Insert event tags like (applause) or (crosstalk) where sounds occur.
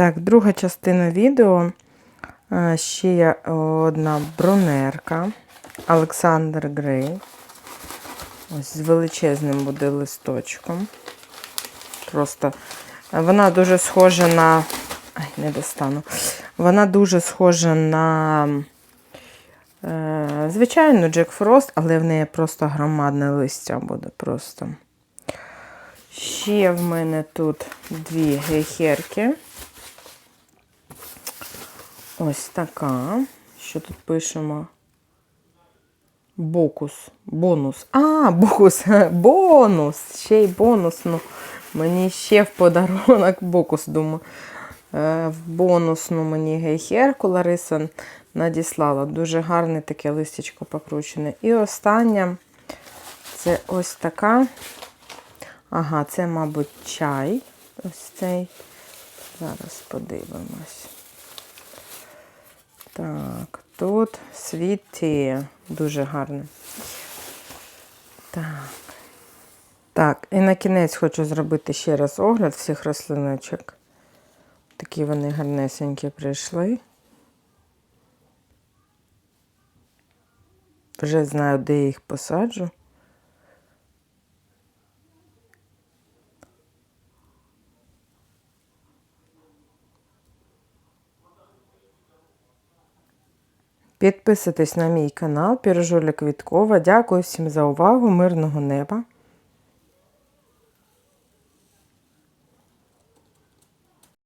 Так, друга частина відео. Е, Ще є одна бронерка. Олександр Грей. Ось з величезним буде листочком. Просто е, вона дуже схожа на. Ай, не достану. Вона дуже схожа на е, звичайну Джек Фрост, але в неї просто громадне листя буде просто. Ще в мене тут дві гейхерки. Ось така. Що тут пишемо? Бокус. Бонус. А, бокус. (laughs) Бонус. Ще й бонус. Ну, мені ще в подарунок бокус, думаю. Е, В бонусну мені гейхерку Лариса надіслала. Дуже гарне таке листячко покручене. І остання це ось така. Ага, це, мабуть, чай. Ось цей. Зараз подивимось. Тут світі. Дуже гарне. Так. Так, і на кінець хочу зробити ще раз огляд всіх рослиночок. Такі вони гарнесенькі прийшли. Вже знаю, де їх посаджу. Підписуйтесь на мій канал Пірожуля Квіткова. Дякую всім за увагу, мирного неба.